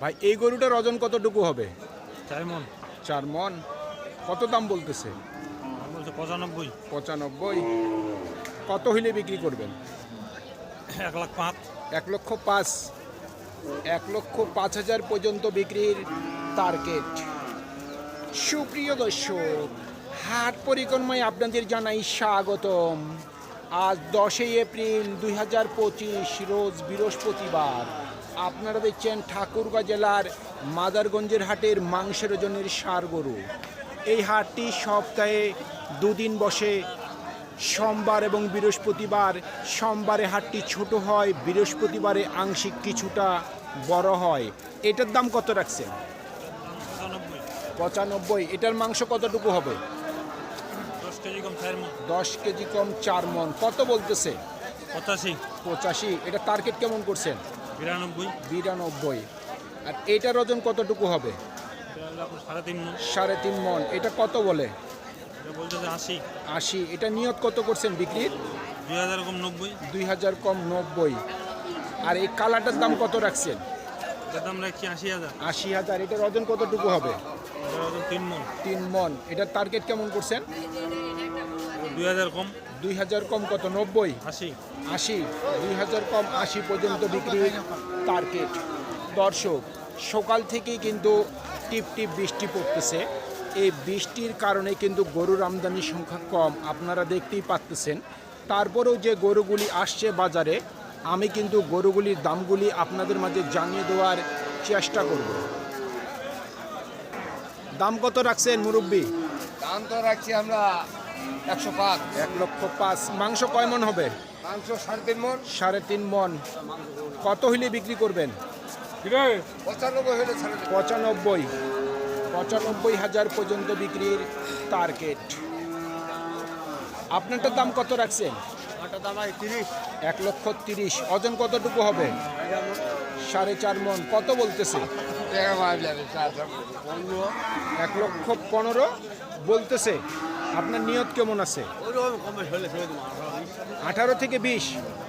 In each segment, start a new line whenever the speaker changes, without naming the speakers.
ভাই এই গরুটার ওজন কতটুকু হবে?
চার মন।
চার মন। কত দাম বলতেছে?
বলছে পঁচানব্বই।
পঁচানব্বই। কত হইলে বিক্রি করবেন?
এক লাখ পাঁচ।
এক লক্ষ পাঁচ। এক লক্ষ পাঁচ হাজার পর্যন্ত বিক্রির টার্গেট। সুপ্রিয় দর্শক হাট পরিক্রমায় আপনাদের জানাই স্বাগতম। আজ দশই এপ্রিল দুই হাজার পঁচিশ রোজ বৃহস্পতিবার। আপনারা দেখছেন ঠাকুরগাঁ জেলার মাদারগঞ্জের হাটের মাংসের ওজনের সার গরু। এই হাটটি সপ্তাহে দুদিন বসে। সোমবার এবং বৃহস্পতিবার সোমবারে হাটটি ছোট হয় বৃহস্পতিবারে আংশিক কিছুটা বড় হয়। এটার দাম কত রাখছেন?
পঁচানব্বই।
এটার মাংস কতটুকু হবে?
দশ কেজি কম চার
দশ কেজি কম চার মন। কত বলতেছে?
পঁচাশি।
পঁচাশি। এটা টার্গেট কেমন করছেন?
বিরানব্বই।
বিরানব্বই। আর এটার ওজন কতটুকু হবে?
সাড়ে তিন মন।
এটা কত বলে?
আশি।
এটা নিয়ত কত করছেন বিক্রির
দুই হাজার কম নব্বই।
দুই হাজার কম নব্বই। আর এই কালারটার দাম কত রাখছেন?
দাম রাখছি আশি হাজার।
আশি হাজার। এটার ওজন কতটুকু হবে?
তিন মন।
তিন মন। এটার টার্গেট কেমন করছেন?
দুই হাজার কম।
দুই হাজার কম কত? নব্বই?
আশি।
আশি। দুই হাজার কম আশি পর্যন্ত বিক্রির টার্গেট। দর্শক সকাল থেকেই কিন্তু টিপ টিপ বৃষ্টি পড়তেছে। এই বৃষ্টির কারণে কিন্তু গরুর আমদানির সংখ্যা কম। আপনারা দেখতেই পাচ্তেছেন। তারপরেও যে গরুগুলি আসছে বাজারে আমি কিন্তু গরুগুলির দামগুলি আপনাদের মাঝে জানিয়ে দেওয়ার চেষ্টা করব। দাম কত রাখছেন মুরব্বী?
দাম তো রাখছি আমরা একশো পাঁচ।
এক লক্ষ পাঁচ। মাংস কয় মন হবে?
মাংস সাড়ে তিন মন।
সাড়ে তিন মন। কত হইলে বিক্রি করবেন?
পঁচানব্বই হলে
পঁচানব্বই। পঁচানব্বই হাজার পর্যন্ত বিক্রির টার্গেট আপনারটার দাম কত রাখছেন? এক লক্ষ তিরিশ। ওজন কতটুকু হবে? সাড়ে চার মন। কত বলতেছে। এক লক্ষ পনেরো বলতেছে। আপনার নিয়ত কেমন আছে? আঠারো থেকে বিশ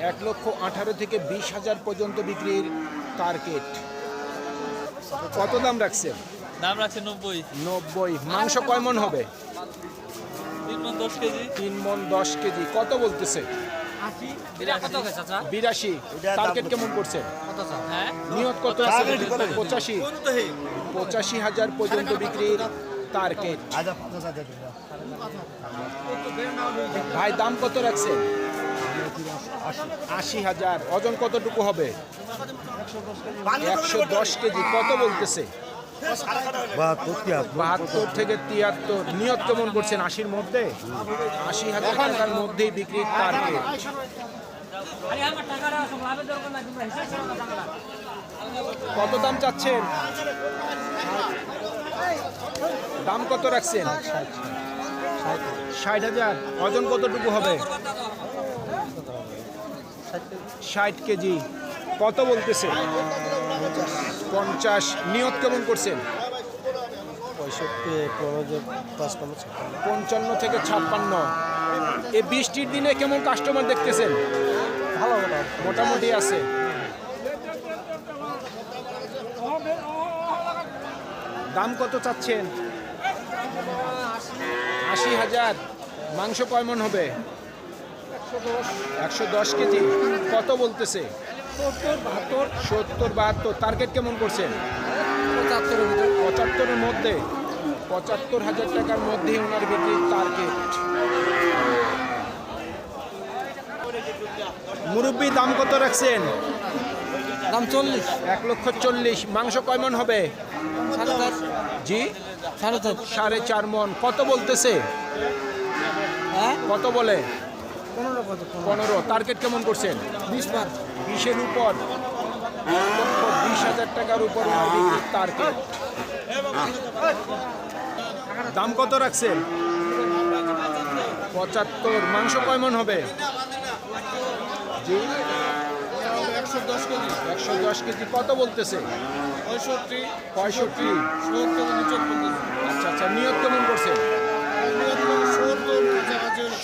এক লক্ষ আঠারো থেকে বিশ হাজার পর্যন্ত বিক্রির টার্গেট কত দাম রাখছেন?
দাম রাখছে নব্বই।
নব্বই। মাংস কয় মন হবে?
তিন মন দশ কেজি।
তিন মন দশ কেজি। কত বলতেছে? বিরাশি। টার্গেট কেমন করছেন?
হ্যাঁ?
নিয়ত কত আছে? পঁচাশি। পঁচাশি হাজার পর্যন্ত বিক্রির টার্গেট ভাই, দাম কত রাখছেন? আশি হাজার। ওজন কতটুকু হবে? একশো দশ কেজি। কত বলতেছে? বাহাত্তর থেকে তিয়াত্তর। নিয়ত মধ্যে? আশি হাজার মধ্যেই কত দাম চাচ্ছেন? দাম কত রাখছেন? ষাট হাজার। ওজন কতটুকু হবে? ষাট কেজি। কত বলতেছে? পঞ্চাশ। নিয়ত কেমন করছেন? পঞ্চান্ন থেকে ছাপ্পান্ন। এই বৃষ্টির দিনে কেমন কাস্টমার দেখতেছেন?
ভালো
মোটামুটি আছে। দাম কত চাচ্ছেন? আশি হাজার। মাংস কয়মন হবে? একশো দশ কেজি। কত বলতেছে? সত্তর বাহাত্তর। টার্গেট কেমন করছেন? পঁচাত্তরের মধ্যে। পঁচাত্তর হাজার টাকার মধ্যে ওনার বিক্রির টার্গেট মুরব্বি দাম কত রাখছেন?
দাম চল্লিশ।
এক লক্ষ চল্লিশ। মাংস কয়মন হবে? জি?
সাড়ে চার
মন। কত বলতেছে?
হ্যাঁ?
কত বলে?
পনেরো
টার্গেট কেমন করছেন? বিশের উপর। বিশ হাজার টাকার উপর টার্গেট দাম কত রাখছেন? পঁচাত্তর। মাংস কয় মন হবে?
একশো দশ কেজি।
কত বলতেছে?
পঁয়ষট্টি
পঁয়ষট্টি।
সত্তর উনচল্লিশ
আচ্ছা আচ্ছা নিয়ত কেমন
কাছাকাছি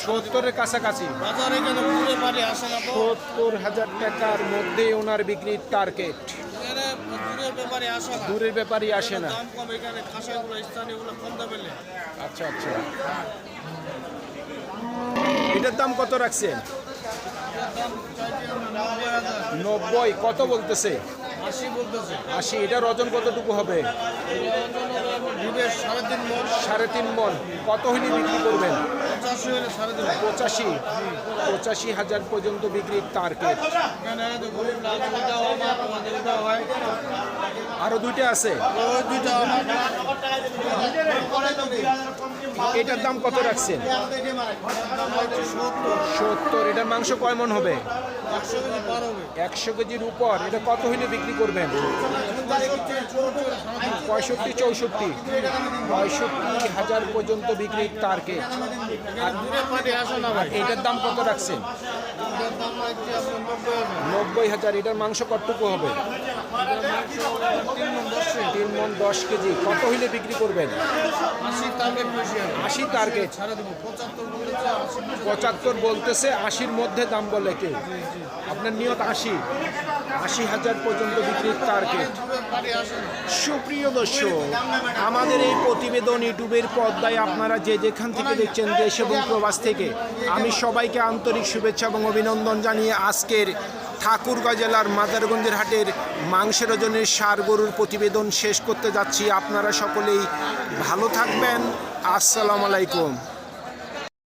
সত্তরের কাছাকাছি। সত্তর হাজার টাকার মধ্যে ওনার বিক্রির টার্গেট। দূরের ব্যাপারই আসে না। আচ্ছা আচ্ছা। এটার দাম কত রাখছেন?
নব্বই
কত বলতেছে?
আশি এটা
রজন এটার ওজন কতটুকু হবে?
সাড়ে তিন মন।
সাড়ে তিন মন। কত হইলে বিক্রি করবেন?
পঁচাশি।
পঁচাশি হাজার পর্যন্ত বিক্রির টার্গেট আরও দুইটা আছে? এটার দাম কত রাখছেন?
সত্তর,
এটার মাংস কয় হবে?
একশো
কেজির উপর, এটা কত হইলে বিক্রি করবেন? পঁয়ষট্টি, চৌষট্টি। পঁয়ষট্টি হাজার পর্যন্ত বিক্রির টার্গেট এটার দাম কত রাখছেন?
নব্বই হাজার
এটার মাংস কতটুকু হবে?
তিন মন দশে
কেজি। কত হইলে বিক্রি করবেন?
আশি টার্গেট পঁচাত্তর
বলতেছে আশির মধ্যে দাম বলে কেউ আপনার নিয়ত আশি। আশি হাজার পর্যন্ত বিক্রির টার্গেট সুপ্রিয় দর্শক আমাদের এই প্রতিবেদন ইউটিউবের পর্দায় আপনারা যে যেখান থেকে দেখছেন দেশ এবং প্রবাস থেকে আমি সবাইকে আন্তরিক শুভেচ্ছা এবং অভিনন্দন জানিয়ে আজকের ঠাকুরগাঁ জেলার মাদারগঞ্জের হাটের মাংসের ওজনের সার গরুর প্রতিবেদন শেষ করতে যাচ্ছি। আপনারা সকলেই ভালো থাকবেন। আসসালামু আলাইকুম।